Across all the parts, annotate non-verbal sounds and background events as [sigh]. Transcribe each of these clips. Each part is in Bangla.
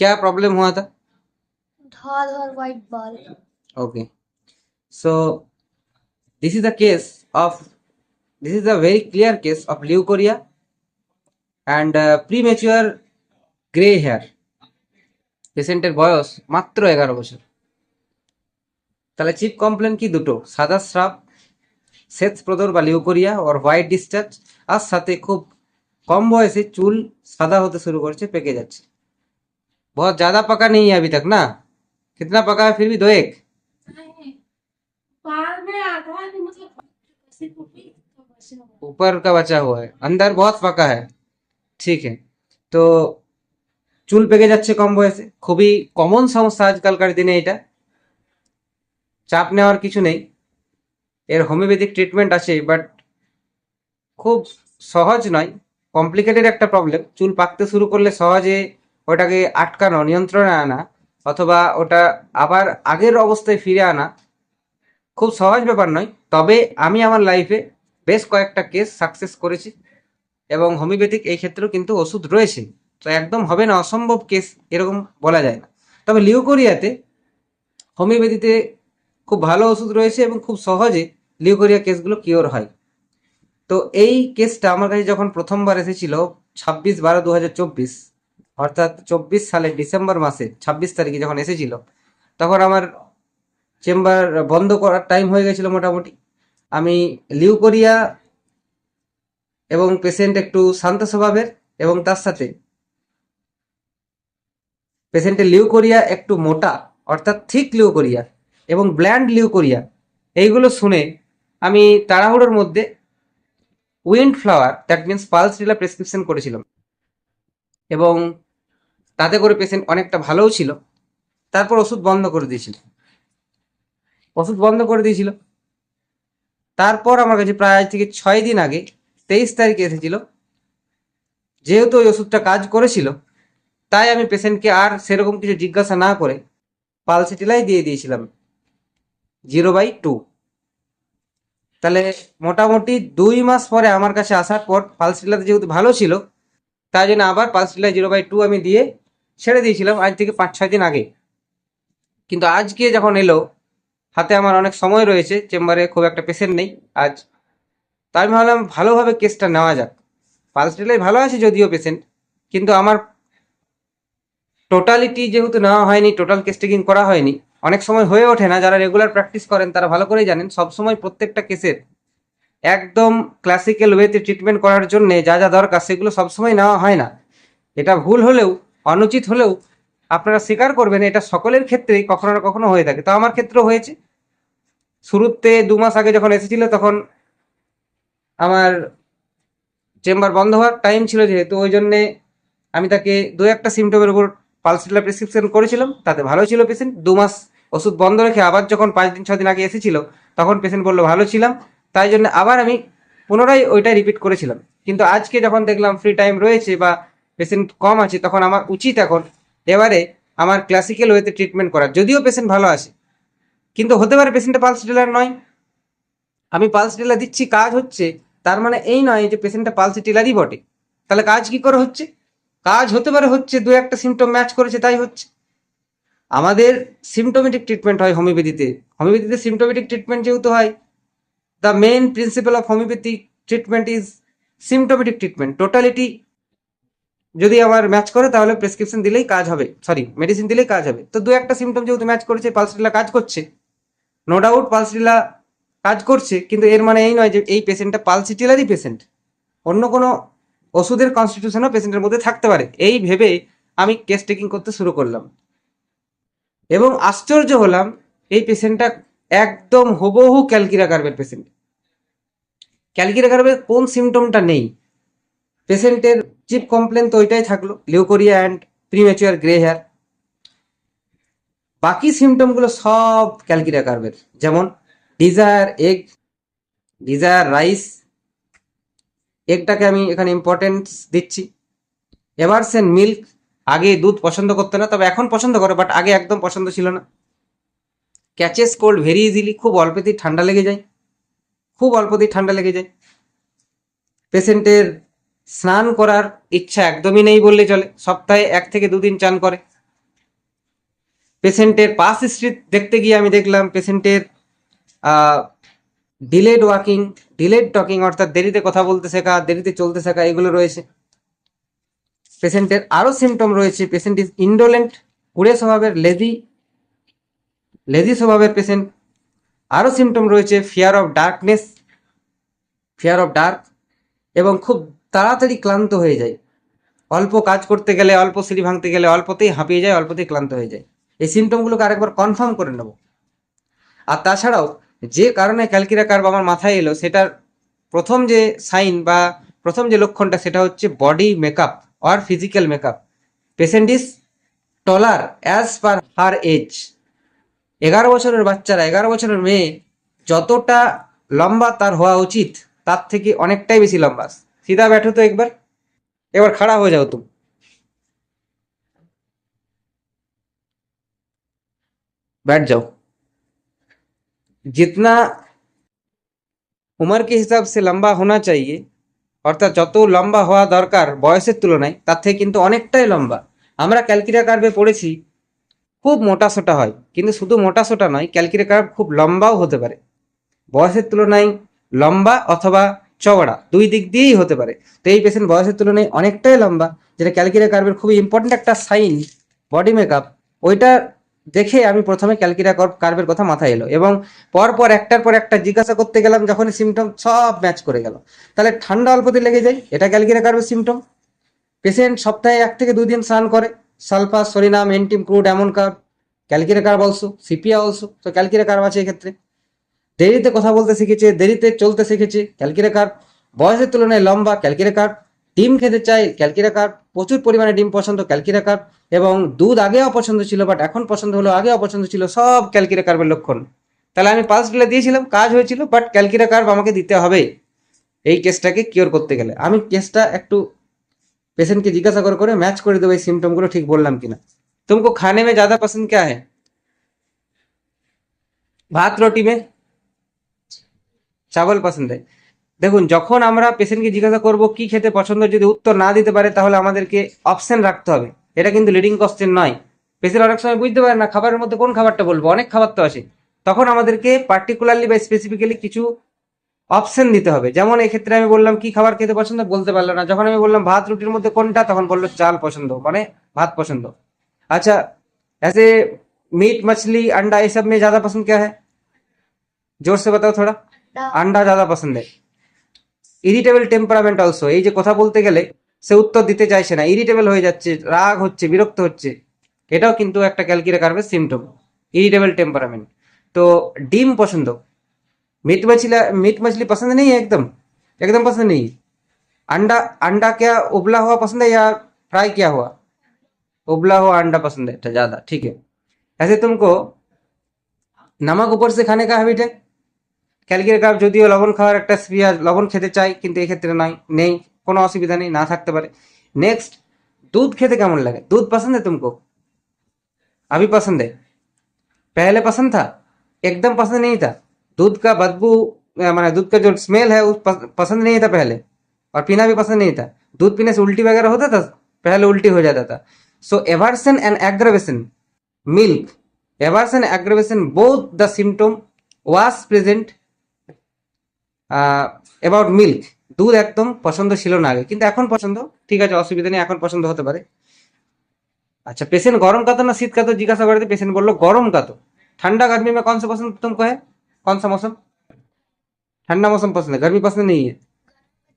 क्या प्रॉब्लम हुआ था धौल और white ball okay so this is the case of this is a very clear case of leukorrhea and uh, premature gray hair পেশেন্টের বয়স মাত্র এগারো বছর তাহলে চিপ কমপ্লেন কি দুটো সাদা স্রাব শ্বেত প্রদর বা লিউকোরিয়া ওর হোয়াইট ডিসচার্জ আর সাথে খুব কম বয়সে চুল সাদা হতে শুরু করেছে পেকে যাচ্ছে बहुत ज्यादा पका नहीं है अभी तक ना कितना पका है फिर भी दो एक नहीं बाल में आधा नहीं मतलब ऐसे टूटी तो वैसे हो गया। ऊपर का बचा हुआ है अंदर बहुत पका है ঠিক है তো চুল পেকে যাচ্ছে কম বয়সে খুবই কমন সমস্যা আজকালকার দিনে এটা চাপ নেওয়ার কিছু নেই এর হোমিওপ্যাথিক ট্রিটমেন্ট আছে বাট খুব সহজ নয় কমপ্লিকেটেড একটা প্রবলেম চুল পাকতে শুরু করলে সহজে ওটাকে আটকানো, নিয়ন্ত্রণে আনা, অথবা ওটা আবার আগের অবস্থায় ফিরে আনা, খুব সহজ ব্যাপার নয়। তবে আমি আমার লাইফে বেশ কয়েকটা কেস সাকসেস করেছি এবং হোমিওপ্যাথিক এই ক্ষেত্রেও কিন্তু ওষুধ রয়েছে। তো একদম হবে না, অসম্ভব কেস এরকম বলা যায় না। তবে লিউকোরিয়াতে হোমিওপ্যাথিতে খুব ভালো ওষুধ রয়েছে এবং খুব সহজে লিউকোরিয়া কেসগুলো কিওর হয়। তো এই কেসটা আমার কাছে যখন প্রথমবার এসেছিল, ছাব্বিশ বারো দু হাজার চব্বিশ অর্থাৎ চব্বিশ সালের ডিসেম্বর মাসে, ছাব্বিশ তারিখে যখন এসেছিল, তখন আমার চেম্বার বন্ধ করার টাইম হয়ে গেছিল মোটামুটি। আমি লিউকোরিয়া এবং পেশেন্ট একটু শান্ত স্বভাবের এবং তার সাথে পেশেন্টের লিউকোরিয়া একটু মোটা, অর্থাৎ থিক লিউকোরিয়া এবং ব্ল্যান্ড লিউকোরিয়া, এইগুলো শুনে আমি তাড়াহুড়োর মধ্যে wind flower that means pulse Rila prescription করেছিলাম। এবং তাতে করে পেশেন্ট অনেকটা ভালোও ছিল। তারপর ওষুধ বন্ধ করে দিয়েছিল। ওষুধ বন্ধ করে দিয়েছিল। তারপর আমার কাছে প্রায় আজ থেকে ছয় দিন আগে তেইশ তারিখে এসেছিল। যেহেতু ওই ওষুধটা কাজ করেছিল, তাই আমি পেশেন্টকে আর সেরকম কিছু জিজ্ঞাসা না করে পালসিটিলাই দিয়ে দিয়েছিলাম। Zero by two. তাহলে মোটামুটি দুই মাস পরে আমার কাছে আসার পর পালসিটিলাতে যেহেতু ভালো ছিল, তাই জন্য আবার পালসিটিলাই জিরো বাই টু আমি দিয়ে ছেড়ে দিয়েছিলাম আজ থেকে পাঁচ, ছয় দিন আগে। কিন্তু আজকে যখন এলো, হাতে আমার অনেক সময় রয়েছে, চেম্বারে খুব একটা পেশেন্ট নেই আজ। তাই আমি ভাবলাম ভালোভাবে কেসটা নেওয়া যাক। পালস ভালো আছে যদিও পেশেন্ট কিন্তু আমার টোটালিটি যেহেতু নেওয়া হয়নি টোটাল কেস টেকিং করা হয়নি, অনেক সময় হয়ে ওঠে না, যারা রেগুলার প্র্যাকটিস করেন তারা ভালো করেই জানেন সবসময় প্রত্যেকটা কেসের একদম ক্লাসিক্যাল ওয়েতে ট্রিটমেন্ট করার জন্য যা যা দরকার, সেগুলো সবসময় নেওয়া হয় না। এটা ভুল হলেও অনুচিত হলেও আপনারা স্বীকার করবেন এটা সকলের ক্ষেত্রেই কখনো না কখনো হয়ে থাকে। তো আমার ক্ষেত্রেও হয়েছে। শুরুতে দু মাস আগে যখন এসেছিল তখন আমার চেম্বার বন্ধ হওয়ার টাইম ছিল যেহেতু, ওই জন্যে আমি তাকে দু একটা সিমটমের উপর পালসিলা প্রেসক্রিপশন করেছিলাম। তাতে ভালো ছিল পেশেন্ট দু মাস ওষুধ বন্ধ রেখে আবার যখন পাঁচ দিন ছদিন আগে এসেছিল, তখন পেশেন্ট বলল, ভালো ছিলাম। তাই জন্য আবার আমি পুনরায় ওইটাই রিপিট করেছিলাম। কিন্তু আজকে যখন দেখলাম ফ্রি টাইম রয়েছে বা পেশেন্ট কম আছে, তখন আমার উচিত এখন এবারে আমার ক্লাসিক্যাল ওয়েতে ট্রিটমেন্ট করার যদিও পেশেন্ট ভালো আছে, কিন্তু হতে পারে পেশেন্টটা পালস ডিলার নয়। আমি পালস ডিলার দিচ্ছি, কাজ হচ্ছে, তার মানে এই নয় যে পেশেন্টটা পালস ডিলারই বটে। তাহলে কাজ কি করে হচ্ছে? কাজ হতে পারে হচ্ছে দু একটা সিমটম ম্যাচ করেছে, তাই হচ্ছে। আমাদের সিমটোমেটিক ট্রিটমেন্ট হয় হোমিওপ্যাথিতে হোমিওপ্যাথিতে সিমটোমেটিক ট্রিটমেন্ট যেহেতু হয় the main principle of homoeopathic treatment is symptomatic treatment totality যদি আমার ম্যাচ করে, তাহলে প্রেসক্রিপশন দিলেই কাজ হবে। সরি মেডিসিন দিলেই কাজ হবে। তো দু একটা সিমটম যেহেতু ম্যাচ করেছে পালসডিলা কাজ করছে। নো ডাউট পালসডিলা কাজ করছে, কিন্তু এর মানে এই নয় যে এই পেশেন্টটা পালসিটিলারই পেশেন্ট অন্য কোনো ওষুধের কনস্টিটিউশনও পেশেন্টের মধ্যে থাকতে পারে। এই ভেবে আমি কেস টেকিং করতে শুরু করলাম। এবং আশ্চর্য হলাম, এই পেশেন্টটা একদম হুবহু ক্যালকিরা কার্ভের পেশেন্ট ক্যালকিরা কার্ভের কোন সিমটমটা নেই? পেশেন্টের চিপ কমপ্লেন তো ওইটাই থাকল leucorrhoea and premature grey hair বাকি সিমটমগুলো সব ক্যালকিরা কার্ভের যেমন ডিজায়ার এগ ডিজায়ার রাইস এগটাকে আমি এখানে ইম্পর্টেন্স দিচ্ছি। এভারসেন মিল্ক আগে দুধ পছন্দ করতো না, তবে এখন পছন্দ করে বাট আগে একদম পছন্দ ছিল না। ক্যাচেস কোল্ড ভেরি ইজিলি খুব অল্পতেই ঠান্ডা লেগে যায়। খুব অল্পতেই ঠান্ডা লেগে যায়। পেশেন্টের স্নান করার ইচ্ছা একদমই নেই বললে চলে। সপ্তাহে এক থেকে দুদিন চান করে। পেশেন্টের পাস হিস্ট্রি দেখতে গিয়ে আমি দেখলাম, পেশেন্টের ডিলেড ওয়াকিং, ডিলেড টকিং অর্থাৎ দেরিতে কথা বলতে শেখা, দেরিতে চলতে শেখা, এগুলো রয়েছে। পেশেন্টের আরও সিমটম রয়েছে। পেশেন্ট ইজ ইন্ডোলেন্ট কুড়ে স্বভাবের লেজি লেজি স্বভাবের পেশেন্ট। আরও সিমটম রয়েছে fear of darkness fear of dark এবং খুব তাড়াতাড়ি ক্লান্ত হয়ে যায়। অল্প কাজ করতে গেলে, অল্প সিঁড়ি ভাঙতে গেলে অল্পতেই হাঁপিয়ে যায়, অল্পতেই ক্লান্ত হয়ে যায়। এই সিমটমগুলোকে আরেকবার কনফার্ম করে নেব। আর তাছাড়াও, যে কারণে ক্যালকিরা কার্ভ আমার মাথায় এলো, সেটার প্রথম যে সাইন বা প্রথম যে লক্ষণটা, সেটা হচ্ছে body makeup or physical makeup patient is taller as per her age এগারো বছরের বাচ্চারা, এগারো বছরের মেয়ে, যতটা লম্বা তার হওয়া উচিত, তার থেকে অনেকটাই বেশি লম্বা। সিধা बैठो তো একবার এবার खड़ा हो जाओ तुम बैठ जाओ जितना উমর के हिसाब से लंबा होना चाहिए অর্থাৎ যত লম্বা হওয়া দরকার বয়সের তুলনায় তার থেকে কিন্তু অনেকটাই লম্বা আমরা ক্যালকিরা কার্ভে পড়েছি খুব মোটা সোটা হয় কিন্তু শুধু মোটা সোটা নয় ক্যালকিরা কার্ভ খুব লম্বাও হতে পারে বয়সের তুলনায় লম্বা অথবা চওড়া, দুই দিক দিয়েই হতে পারে। তো এই পেশেন্ট বয়সের তুলনায় অনেকটাই লম্বা, যেটা ক্যালকিরা কার্ভের খুবই ইম্পর্টেন্ট একটা সাইন বডি মেকআপ ওইটা দেখে আমি প্রথমে ক্যালকিরা কার্ভের কথা মাথায় এলো এবং পরপর একটার পর একটা জিজ্ঞাসা করতে গেলাম যখন সিমটম সব ম্যাচ করে গেল। তাহলে ঠান্ডা অল্পতে লেগে যায়, এটা ক্যালকিরা কার্ভের সিমটম পেশেন্ট সপ্তাহে এক থেকে দুই দিন স্নান করে সালফাস সরিনাম, এন্টিম, ক্রুড, এমন curve ক্যালকিরা curve also sepia also তো ক্যালকিরা কার্ভ আছে এক্ষেত্রে। দেরিতে কথা বলতে শিখেছে দেরিতে চলতে শিখেছে ক্যালকিরা কার্ভ বয়সের তুলনায় লম্বা ক্যালকিরা কার্ভ ডিম খেতে চাই ক্যালকিরা কার্ভ প্রচুর পরিমাণে ডিম পছন্দ ক্যালকিরা কার্ভ এবং দুধ আগে অপছন্দ ছিল বাট এখন পছন্দ হলো আগে অপছন্দ ছিল সব ক্যালকিরা কার্ভের লক্ষণ তাহলে আমি পালস ডিলে দিয়েছিলাম কাজ হয়েছিল বাট ক্যালকিরা কার্ভ আমাকে দিতে হবে এই কেসটাকে কিওর করতে গেলে আমি কেসটা একটু पेशेंट की जिज्ञासा कर करे मैच कर दो भाई सिम्टम गुलो ठीक बोललाम कि ना तुमको खाने में ज्यादा पसंद क्या है ভাত রুটি মে চাবল পছন্দ দেখুন, যখন আমরা পেশেন্টকে জিজ্ঞাসা করব কি খেতে পছন্দ, যদি উত্তর না দিতে পারে, তাহলে আমাদেরকে অপশন রাখতে হবে। এটা কিন্তু লিডিং কোশ্চেন নয়। পেশেন্ট অনেক সময় বুঝতে পারে না, খাবারের মধ্যে কোন খাবারটা বলব? অনেক খাবার তো আছে। তখন আমাদেরকে পার্টিকুলারলি বা স্পেসিফিক্যালি কিছু অপশন দিতে হবে। যেমন এক্ষেত্রে আমি বললাম, কি খাবার খেতে পছন্দ? বলতে পারল না। যখন আমি বললাম, ভাত, রুটির মধ্যে কোনটা? তখন বলল, চাল পছন্দ। মানে ভাত পছন্দ। আচ্ছা ऐसे এ মিট अंडा আন্ডা सब में ज़्यादा পছন্দ, কে है জোরসে বাতাও बताओ अंडा ज्यादा पसंद है ইরিটেবল টেম্পারামেন্ট অলসো এই যে কথা বলতে গেলে সে উত্তর দিতে চাইছে না ইরিটেবল হয়ে যাচ্ছে রাগ হচ্ছে বিরক্ত হচ্ছে এটাও কিন্তু একটা ক্যালকিরা কার্ভের সিমটম ইরিটেবল টেম্পারামেন্ট তো ডিম পছন্দ मीट मछली मीट मछली पसंद नहीं है एकदम एकदम पसंद नहीं है अंडा अंडा क्या उबला हुआ पसंद है या फ्राई किया हुआ उबला हुआ अंडा पसंद है अच्छा, ज्यादा ठीक है ऐसे तुमको नमक ऊपर से खाने का हैबिट है ক্যালকির কাপ যদিও লবণ খাওয়ার একটা স্প্রিয়া লবণ খেতে চাই কিন্তু এই ক্ষেত্রে নয় নেই কোনো অসুবিধা নেই না থাকতে পারে নেক্সট दूध খেতে কেমন লাগে दूध पसंद है तुमको अभी पसंद है पहले पसंद था एकदम पसंद नहीं था दूध का बदबू अ, माने दूध का जो स्मेल है वो पस- पसंद नहीं था पहले और पीना भी पसंद नहीं था दूध पीने से उल्टी वगैरह होता था पहले उल्टी हो जाता था so aversion and aggravation milk aversion aggravation both the symptom was present about milk দুধ একদম পছন্দ ছিল না আগে কিন্তু এখন পছন্দ ঠিক আছে অসুবিধা নেই এখন পছন্দ হতে পারে আচ্ছা পেশেন্ট গরম का तो ना शीत का तो जिज्ञासा करते पेशेंट बोलो गरम का तो ठंडा गर्मी में कौन सा पसंद तुमको है कौन सा मौसम ठंडा मौसम पसंद है गर्मी पसंद नहीं है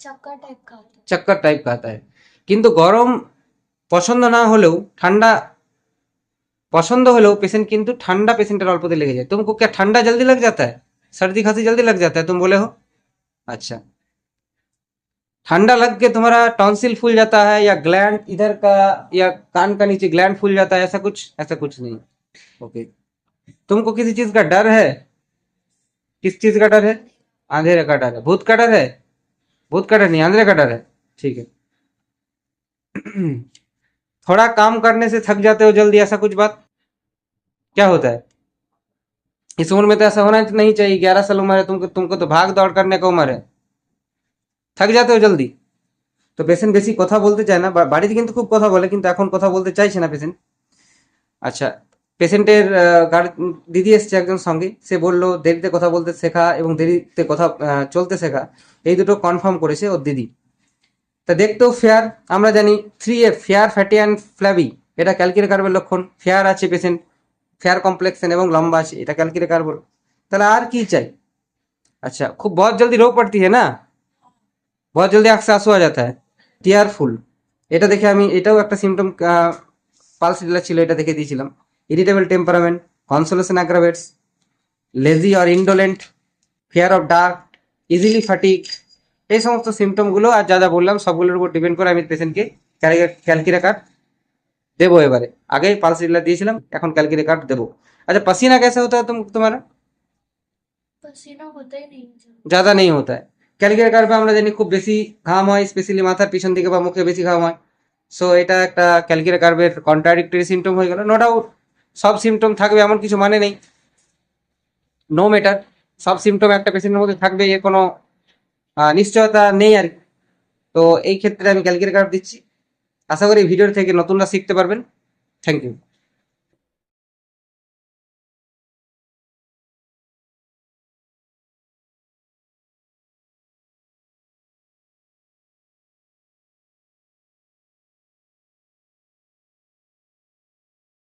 चक्कर टाइप का चक्कर टाइप का आता है কিন্তু গরম পছন্দ না হলেও ঠান্ডা পছন্द হলেও पेशेंट কিন্তু ঠান্ডা পেশেন্টের অল্পতে লেগে যায় तुमको क्या ठंडा जल्दी लग जाता है सर्दी खांसी जल्दी लग जाता है तुम बोले हो अच्छा। ठंडा लग के तुम्हारा टॉन्सिल फूल जाता है या ग्लैंड इधर का या कान का नीचे ग्लैंड फूल जाता है, ऐसा कुछ? ऐसा कुछ नहीं। ओके। तुमको किसी चीज़ का डर है? किस चीज़ का डर है? अंधेरे का डर है। भूत का डर है? भूत का डर नहीं, अंधेरे का डर है। ठीक है। [clears throat] थोड़ा काम करने से थक जाते हो जल्दी, ऐसा कुछ बात? क्या होता है? इस उम्र में तो ऐसा होना नहीं चाहिए ग्यारह साल उम्र है तुमको तुमको तो भाग दौड़ करने का उम्र है থাক যাতে জলদি তো পেশেন্ট বেশি কথা বলতে চায় না বা- বাড়িতে কিন্তু খুব কথা বলে কিন্তু এখন কথা বলতে চাইছে না পেশেন্ট আচ্ছা পেশেন্টের গার্ড দিদি এসছে একজন সঙ্গে সে বললো দেরিতে কথা বলতে শেখা এবং দেরিতে কথা আহ, চলতে শেখা এই দুটো কনফার্ম করেছে ওর দিদি তা দেখতেও ফেয়ার আমরা জানি three F fair fatty and flabby এটা ক্যালকিরে কার্বের লক্ষণ ফেয়ার আছে পেশেন্ট ফেয়ার কমপ্লেক্সন এবং লম্বা আছে এটা ক্যালকিরে কার্বল তাহলে আর কি চাই अच्छा खूब बहुत जल्दी रोग पड़ती है ना बहुत जल्दी आँख से आंसू आ जाता है টিয়ারফুল এটা দেখে আমি এটাও একটা সিমটম পালস ডিলার ছিল এটা দেখে দিয়েছিলাম irritable temperament consolation aggravates lazy or indolent fear of dark easily fatigue এই সমস্ত সিমটমগুলো আর যা যা বললাম সবগুলোর উপর ডিপেন্ড করে আমি পেশেন্টকে ক্যালকিরা কার্ড দেবো এবারে আগে পালস ডিলার দিয়েছিলাম এখন ক্যালকিরা কার্ড দেবো আচ্ছা पसीना कैसे होता है तुम तुम्हारा पसीना होता ही नहीं मुझे ज़्यादा नहीं होता है ক্যালকিরা কার্ভে আমরা জানি খুব বেশি ঘাম হয় স্পেশালি মাথার পিছন দিকে বা মুখে বেশি ঘাম হয় সো এটা একটা ক্যালকিরা কার্ভের কন্ট্রাডিক্টরি সিমটম হয়ে গেল নো ডাউট সব সিমটম থাকবে এমন কিছু মানে নেই নো ম্যাটার সব সিমটম একটা পেশেন্টের মধ্যে থাকবে এর কোনো আহ, নিশ্চয়তা নেই আর কি। তো এই ক্ষেত্রে আমি ক্যালকিরা কার্ভ দিচ্ছি আশা করি ভিডিও থেকে নতুনরা শিখতে পারবেন। Thank you